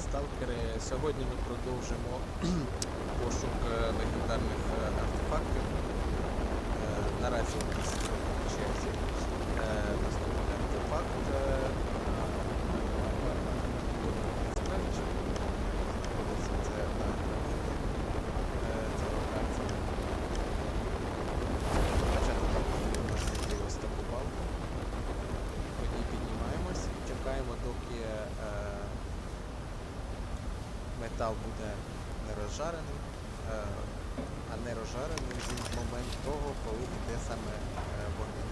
сталкери. Сьогодні ми продовжимо метал буде не розжареним, е, а не розжареним в момент того, коли йде саме е, вогняний.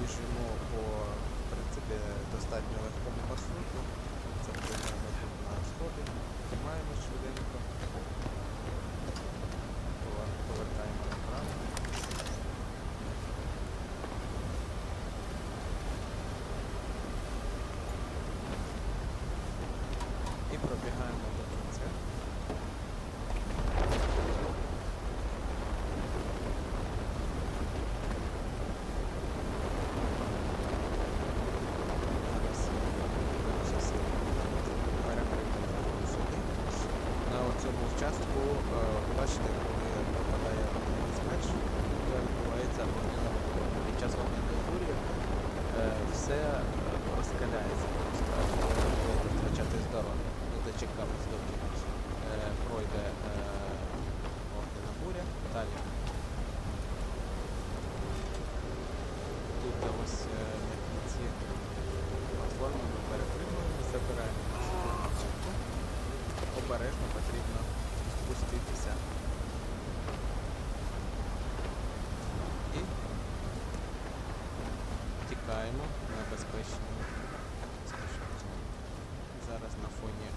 Біжимо по пробігаємо до кінця. На цьому участку е, бачите, коли вогняний смерч, то відбувається вогняна. Під час вогняної бурі е, все розкаляється. Далі. Тут ось е, на кінці платформи ми перепригуємо, забираємо нашу. Обережно потрібно спуститися. І тікаємо на безпечну. Зараз на фоні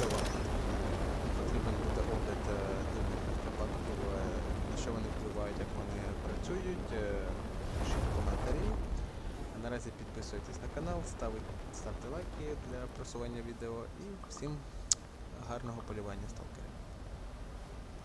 Вам потрібен буде огляд е, дивних артефактів, е, на що вони впливають, як вони працюють, е, пишіть коментарі. Наразі підписуйтесь на канал, ставте лайки для просування відео і всім гарного полювання сталкерів.